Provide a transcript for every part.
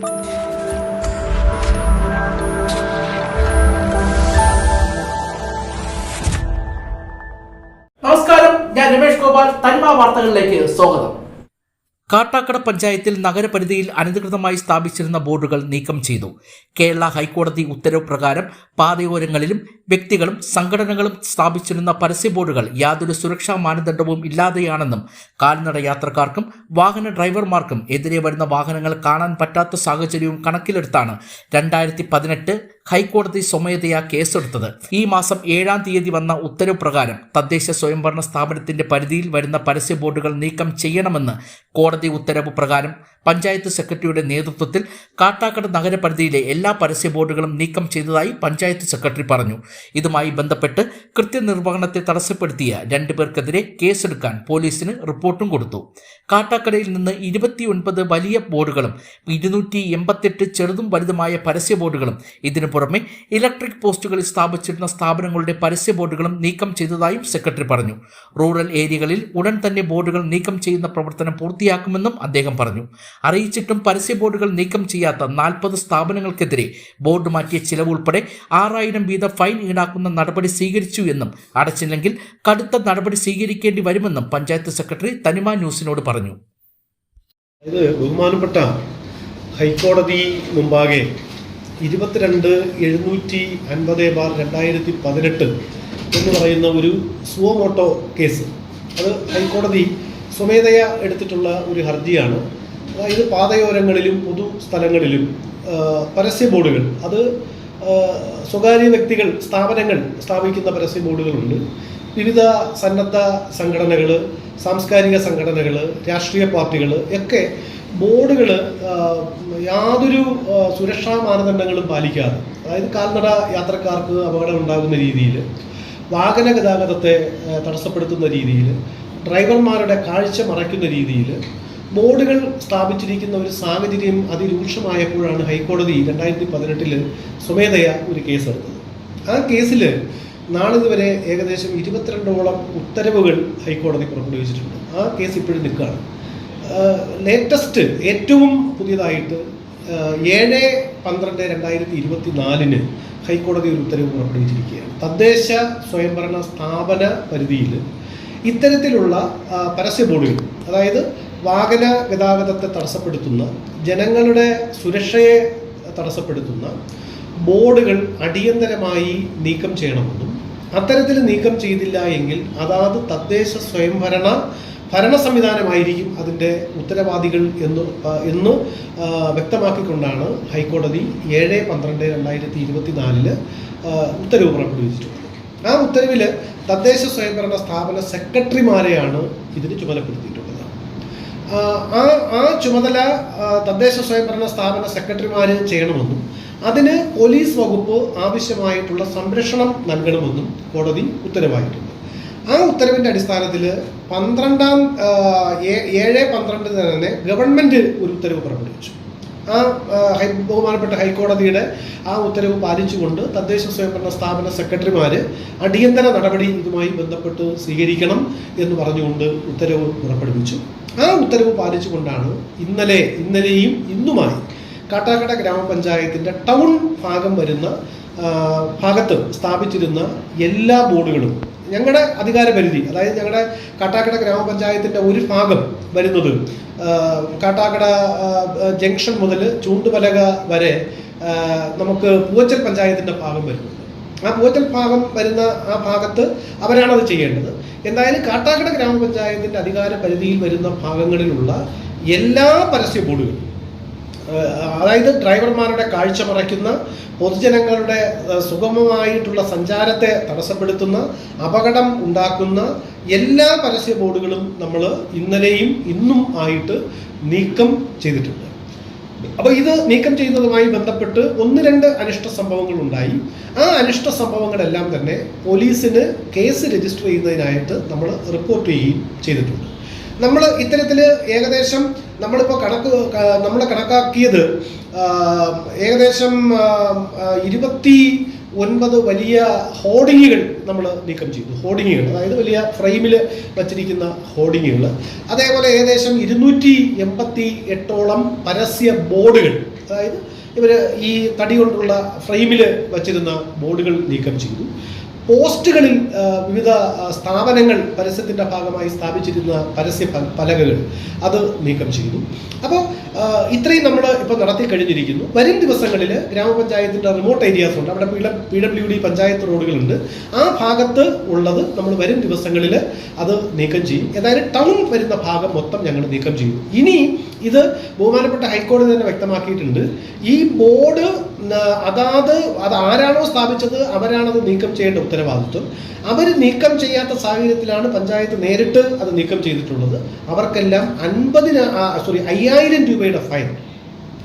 നമസ്കാരം. ഞാൻ രമേഷ് ഗോപാൽ. തനിമ വാർത്തകളിലേക്ക് സ്വാഗതം. കാട്ടാക്കട പഞ്ചായത്തിൽ നഗരപരിധിയിൽ അനധികൃതമായി സ്ഥാപിച്ചിരുന്ന ബോർഡുകൾ നീക്കം ചെയ്തു. കേരള ഹൈക്കോടതി ഉത്തരവ് പ്രകാരം പാതയോരങ്ങളിലും വ്യക്തികളും സംഘടനകളും സ്ഥാപിച്ചിരുന്ന പരസ്യ ബോർഡുകൾ യാതൊരു സുരക്ഷാ മാനദണ്ഡവും ഇല്ലാതെയാണെന്നും കാൽനട യാത്രക്കാർക്കും വാഹന ഡ്രൈവർമാർക്കും എതിരെ വരുന്ന വാഹനങ്ങൾ കാണാൻ പറ്റാത്ത സാഹചര്യവും കണക്കിലെടുത്താണ്. രണ്ടായിരത്തി ഹൈക്കോടതി സ്വമേധയാ കേസെടുത്തത്. ഈ മാസം ഏഴാം തീയതി വന്ന ഉത്തരവ് പ്രകാരം തദ്ദേശ സ്വയംഭരണ സ്ഥാപനത്തിന്റെ പരിധിയിൽ വരുന്ന പരസ്യ ബോർഡുകൾ നീക്കം ചെയ്യണമെന്ന് കോടതി ഉത്തരവ് പ്രകാരം പഞ്ചായത്ത് സെക്രട്ടറിയുടെ നേതൃത്വത്തിൽ കാട്ടാക്കട നഗരപരിധിയിലെ എല്ലാ പരസ്യ ബോർഡുകളും നീക്കം ചെയ്തതായി പഞ്ചായത്ത് സെക്രട്ടറി പറഞ്ഞു. ഇതുമായി ബന്ധപ്പെട്ട് കൃത്യനിർവഹണത്തെ തടസ്സപ്പെടുത്തിയ രണ്ടുപേർക്കെതിരെ കേസെടുക്കാൻ പോലീസിന് റിപ്പോർട്ടും കൊടുത്തു. കാട്ടാക്കടയിൽ നിന്ന് ഇരുപത്തിയൊൻപത് വലിയ ബോർഡുകളും ഇരുന്നൂറ്റി എൺപത്തെട്ട് ചെറുതും വലുതുമായ പരസ്യ ബോർഡുകളും ഇതിനു പുറമെ ഇലക്ട്രിക് പോസ്റ്റുകളിൽ സ്ഥാപിച്ചിരുന്ന സ്ഥാപനങ്ങളുടെ പരസ്യ ബോർഡുകളും നീക്കം ചെയ്തതായും സെക്രട്ടറി പറഞ്ഞു. റൂറൽ ഏരിയകളിൽ ഉടൻ തന്നെ ബോർഡുകൾ നീക്കം ചെയ്യുന്ന പ്രവർത്തനം പൂർത്തിയാക്കുമെന്നും അദ്ദേഹം പറഞ്ഞു. അറിയിച്ചിട്ടും പരസ്യ ബോർഡുകൾ നീക്കം ചെയ്യാത്ത നാൽപ്പത് സ്ഥാപനങ്ങൾക്കെതിരെ ബോർഡ് മാറ്റിയ ചിലവ് ഉൾപ്പെടെ ആറായിരം വീതം ഫൈൻ ഈടാക്കുന്ന നടപടി സ്വീകരിച്ചു എന്നും അടച്ചില്ലെങ്കിൽ കടുത്ത നടപടി സ്വീകരിക്കേണ്ടി വരുമെന്നും പഞ്ചായത്ത് സെക്രട്ടറി തനിമ ന്യൂസിനോട് പറഞ്ഞു. ഇത് ബഹുമാനപ്പെട്ട ഹൈക്കോടതി മുമ്പാകെ ഇരുപത്തിരണ്ട് എഴുന്നൂറ്റി അൻപത് ബാർ രണ്ടായിരത്തി പതിനെട്ട് എന്ന് പറയുന്ന ഒരു സുവമോട്ടോ കേസ്. അത് ഹൈക്കോടതി സ്വമേധയ എടുത്തിട്ടുള്ള ഒരു ഹർജിയാണ്. അതായത് പാതയോരങ്ങളിലും പൊതു സ്ഥലങ്ങളിലും പരസ്യ ബോർഡുകൾ. അത് സ്വകാര്യ വ്യക്തികൾ സ്ഥാപനങ്ങൾ സ്ഥാപിക്കുന്ന പരസ്യ ബോർഡുകളുണ്ട്. വിവിധ സന്നദ്ധ സംഘടനകൾ സാംസ്കാരിക സംഘടനകൾ രാഷ്ട്രീയ പാർട്ടികൾ ഒക്കെ ബോർഡുകൾ യാതൊരു സുരക്ഷാ മാനദണ്ഡങ്ങളും പാലിക്കാതെ അതായത് കാൽനട യാത്രക്കാർക്ക് അപകടം ഉണ്ടാകുന്ന രീതിയിൽ വാഹന ഗതാഗതത്തെ തടസ്സപ്പെടുത്തുന്ന രീതിയിൽ ഡ്രൈവർമാരുടെ കാഴ്ച മറയ്ക്കുന്ന രീതിയിൽ ബോർഡുകൾ സ്ഥാപിച്ചിരിക്കുന്ന ഒരു സാഹചര്യം അതിരൂക്ഷമായപ്പോഴാണ് ഹൈക്കോടതി രണ്ടായിരത്തി പതിനെട്ടിൽ സ്വമേധയാ ഒരു കേസെടുത്തത്. ആ കേസിൽ നാളിതുവരെ ഏകദേശം ഇരുപത്തിരണ്ടോളം ഉത്തരവുകൾ ഹൈക്കോടതി പുറപ്പെടുവിച്ചിട്ടുണ്ട്. ആ കേസ് ഇപ്പോഴും നിൽക്കുകയാണ്. ലേറ്റസ്റ്റ് ഏറ്റവും പുതിയതായിട്ട് ഏഴ് പന്ത്രണ്ട് രണ്ടായിരത്തി ഇരുപത്തി നാലിന് ഹൈക്കോടതി ഒരു ഉത്തരവ് പുറപ്പെടുവിച്ചിരിക്കുകയാണ്. തദ്ദേശ സ്വയംഭരണ സ്ഥാപന പരിധിയിൽ ഇത്തരത്തിലുള്ള പരസ്യ ബോർഡുകൾ അതായത് വാഹന ഗതാഗതത്തെ തടസ്സപ്പെടുത്തുന്ന ജനങ്ങളുടെ സുരക്ഷയെ തടസ്സപ്പെടുത്തുന്ന ബോർഡുകൾ അടിയന്തരമായി നീക്കം ചെയ്യണമെന്നും അത്തരത്തിൽ നീക്കം ചെയ്തില്ല എങ്കിൽ അതാത് തദ്ദേശ സ്വയംഭരണ ഭരണ സംവിധാനമായിരിക്കും അതിന്റെ ഉത്തരവാദികൾ എന്ന് എന്ന് വ്യക്തമാക്കിക്കൊണ്ടാണ് ഹൈക്കോടതി ഏഴ് പന്ത്രണ്ട് രണ്ടായിരത്തി ഇരുപത്തി നാലിൽ ഉത്തരവ് പുറപ്പെടുവിച്ചിട്ടുള്ളത്. ആ ഉത്തരവിൽ തദ്ദേശ സ്വയംഭരണ സ്ഥാപന സെക്രട്ടറിമാരെയാണ് ഇതിന് ചുമതലപ്പെടുത്തിയിട്ടുള്ളത്. ആ, ആ ചുമതല തദ്ദേശ സ്വയംഭരണ സ്ഥാപന സെക്രട്ടറിമാർ ചെയ്യണമെന്നും അതിന് പോലീസ് വകുപ്പ് ആവശ്യമായിട്ടുള്ള സംരക്ഷണം നൽകണമെന്നും കോടതി ഉത്തരവായിട്ടുണ്ട്. ആ ഉത്തരവിന്റെ അടിസ്ഥാനത്തിൽ പന്ത്രണ്ടാം ഏഴ് പന്ത്രണ്ട് തന്നെ ഗവൺമെന്റ് ഒരു ഉത്തരവ് പുറപ്പെടുവിച്ചു. ആ ബഹുമാനപ്പെട്ട ഹൈക്കോടതിയുടെ ആ ഉത്തരവ് പാലിച്ചുകൊണ്ട് തദ്ദേശ സ്വയംഭരണ സ്ഥാപന സെക്രട്ടറിമാർ അടിയന്തര നടപടി ഇതുമായി ബന്ധപ്പെട്ട് സ്വീകരിക്കണം എന്ന് പറഞ്ഞുകൊണ്ട് ഉത്തരവ് പുറപ്പെടുവിച്ചു. ആ ഉത്തരവ് പാലിച്ചുകൊണ്ടാണ് ഇന്നലെ ഇന്നലെയും ഇന്നുമായി കാട്ടാക്കട ഗ്രാമപഞ്ചായത്തിന്റെ ടൗൺ ഭാഗം വരുന്ന ഭാഗത്ത് സ്ഥാപിച്ചിരുന്ന എല്ലാ ബോർഡുകളും ഞങ്ങളുടെ അധികാര പരിധി അതായത് ഞങ്ങളുടെ കാട്ടാക്കട ഗ്രാമപഞ്ചായത്തിന്റെ ഒരു ഭാഗം വരുന്നത് കാട്ടാക്കട ജംഗ്ഷൻ മുതൽ ചൂണ്ടുപലക വരെ നമുക്ക് പൂവച്ചൽ പഞ്ചായത്തിന്റെ ഭാഗം വരുന്നുണ്ട് ആ പൂവച്ചൽ ഭാഗം വരുന്ന ആ ഭാഗത്ത് അവരാണ് അത് ചെയ്യേണ്ടത്. എന്തായാലും കാട്ടാക്കട ഗ്രാമപഞ്ചായത്തിന്റെ അധികാര പരിധിയിൽ വരുന്ന ഭാഗങ്ങളിലുള്ള എല്ലാ പരസ്യ ബോർഡുകളും അതായത് ഡ്രൈവർമാരുടെ കാഴ്ച മറയ്ക്കുന്ന പൊതുജനങ്ങളുടെ സുഗമമായിട്ടുള്ള സഞ്ചാരത്തെ തടസ്സപ്പെടുത്തുന്ന അപകടം ഉണ്ടാക്കുന്ന എല്ലാ പരസ്യ ബോർഡുകളും നമ്മൾ ഇന്നലെയും ഇന്നും ആയിട്ട് നീക്കം ചെയ്തിട്ടുണ്ട്. അപ്പോൾ ഇത് നീക്കം ചെയ്യുന്നതുമായി ബന്ധപ്പെട്ട് ഒന്ന് രണ്ട് അനിഷ്ട സംഭവങ്ങൾ ഉണ്ടായി. ആ അനിഷ്ട സംഭവങ്ങളെല്ലാം തന്നെ പോലീസിന് കേസ് രജിസ്റ്റർ ചെയ്യുന്നതിനായിട്ട് നമ്മൾ റിപ്പോർട്ട് ചെയ്യുകയും ചെയ്തിട്ടുണ്ട്. നമ്മൾ ഇത്തരത്തിൽ ഏകദേശം നമ്മളിപ്പോൾ കണക്ക് നമ്മൾ കണക്കാക്കിയത് ഏകദേശം ഇരുപത്തി ഒൻപത് വലിയ ഹോർഡിങ്ങുകൾ നമ്മൾ നീക്കം ചെയ്തു. ഹോർഡിങ്ങുകൾ അതായത് വലിയ ഫ്രെയിമിൽ വച്ചിരിക്കുന്ന ഹോർഡിങ്ങുകൾ. അതേപോലെ ഏകദേശം ഇരുന്നൂറ്റി എൺപത്തി എട്ടോളം പരസ്യ ബോർഡുകൾ അതായത് ഇവർ ഈ തടി കൊണ്ടുള്ള ഫ്രെയിമിൽ വച്ചിരുന്ന ബോർഡുകൾ നീക്കം ചെയ്തു. പോസ്റ്റുകളിൽ വിവിധ സ്ഥാപനങ്ങൾ പരസ്യത്തിന്റെ ഭാഗമായി സ്ഥാപിച്ചിരുന്ന പരസ്യ പലകകൾ അത് നീക്കം ചെയ്തു. അപ്പോൾ ഇത്രയും നമ്മൾ ഇപ്പോൾ നടത്തി കഴിഞ്ഞിരിക്കുന്നു. വരും ദിവസങ്ങളിൽ ഗ്രാമപഞ്ചായത്തിന്റെ റിമോട്ട് ഏരിയാസ് ഉണ്ട്. അവിടെ പി ഡബ്ല്യു ഡി പഞ്ചായത്ത് റോഡുകളുണ്ട്. ആ ഭാഗത്ത് ഉള്ളത് നമ്മൾ വരും ദിവസങ്ങളിൽ അത് നീക്കം ചെയ്യും. ഏതായാലും ടൗൺ വരുന്ന ഭാഗം മൊത്തം ഞങ്ങൾ നീക്കം ചെയ്യും. ഇനി ഇത് ബഹുമാനപ്പെട്ട ഹൈക്കോടതി തന്നെ വ്യക്തമാക്കിയിട്ടുണ്ട്. ഈ ബോർഡ് അതാത് അത് ആരാണോ സ്ഥാപിച്ചത് അവരാണത് നീക്കം ചെയ്യേണ്ട ഉത്തരവാദിത്വം. അവർ നീക്കം ചെയ്യാത്ത സാഹചര്യത്തിലാണ് പഞ്ചായത്ത് നേരിട്ട് അത് നീക്കം ചെയ്തിട്ടുള്ളത്. അവർക്കെല്ലാം അൻപതിന സോറി അയ്യായിരം രൂപയുടെ ഫൈൻ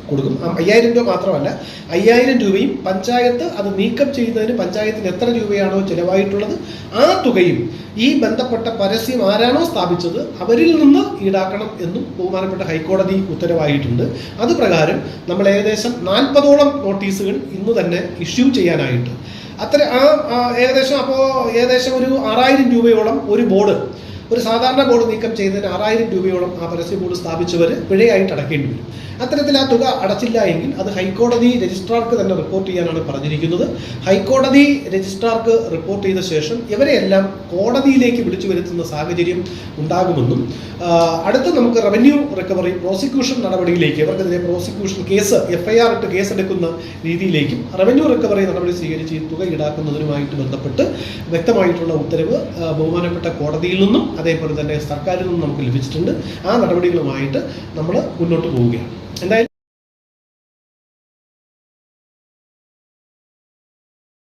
കൊടുക്കും അയ്യായിരം രൂപ മാത്രമല്ല അയ്യായിരം രൂപയും പഞ്ചായത്ത് അത് നീക്കം ചെയ്യുന്നതിന് പഞ്ചായത്തിന് എത്ര രൂപയാണോ ചിലവായിട്ടുള്ളത് ആ തുകയും ഈ ബന്ധപ്പെട്ട പരസ്യം ആരാണോ സ്ഥാപിച്ചത് അവരിൽ നിന്ന് ഈടാക്കണം എന്നും ബഹുമാനപ്പെട്ട ഹൈക്കോടതി ഉത്തരവായിട്ടുണ്ട്. അത് പ്രകാരം നമ്മൾ ഏകദേശം നാൽപ്പതോളം നോട്ടീസുകൾ ഇന്ന് തന്നെ ഇഷ്യൂ ചെയ്യാനായിട്ട്. അത്ര ആ, ഏകദേശം അപ്പോൾ ഏകദേശം ഒരു ആറായിരം രൂപയോളം ഒരു ബോർഡ് ഒരു സാധാരണ ബോർഡ് നീക്കം ചെയ്യുന്നതിന് ആറായിരം രൂപയോളം ആ പരസ്യ ബോർഡ് സ്ഥാപിച്ചവർ പിഴയായിട്ട് അടക്കേണ്ടി വരും. അത്തരത്തിൽ ആ തുക അടച്ചില്ല എങ്കിൽ അത് ഹൈക്കോടതി രജിസ്ട്രാർക്ക് തന്നെ റിപ്പോർട്ട് ചെയ്യാനാണ് പറഞ്ഞിരിക്കുന്നത്. ഹൈക്കോടതി രജിസ്ട്രാർക്ക് റിപ്പോർട്ട് ചെയ്ത ശേഷം ഇവരെയെല്ലാം കോടതിയിലേക്ക് വിളിച്ചു വരുത്തുന്ന സാഹചര്യം ഉണ്ടാകുമെന്നും അടുത്ത് നമുക്ക് റവന്യൂ റിക്കവറി പ്രോസിക്യൂഷൻ നടപടിയിലേക്ക് ഇവർക്കെതിരെ പ്രോസിക്യൂഷൻ കേസ് എഫ്ഐആർ ഇട്ട് കേസെടുക്കുന്ന രീതിയിലേക്കും റവന്യൂ റിക്കവറി നടപടി സ്വീകരിച്ച് തുക ഈടാക്കുന്നതിനുമായിട്ട് ബന്ധപ്പെട്ട് വ്യക്തമായിട്ടുള്ള ഉത്തരവ് ബഹുമാനപ്പെട്ട കോടതിയിൽ നിന്നും അതേപോലെ തന്നെ സർക്കാരിൽ നിന്നും നമുക്ക് ലഭിച്ചിട്ടുണ്ട്. ആ നടപടികളുമായിട്ട് നമ്മൾ മുന്നോട്ട് പോവുകയാണ്. എന്തായാലും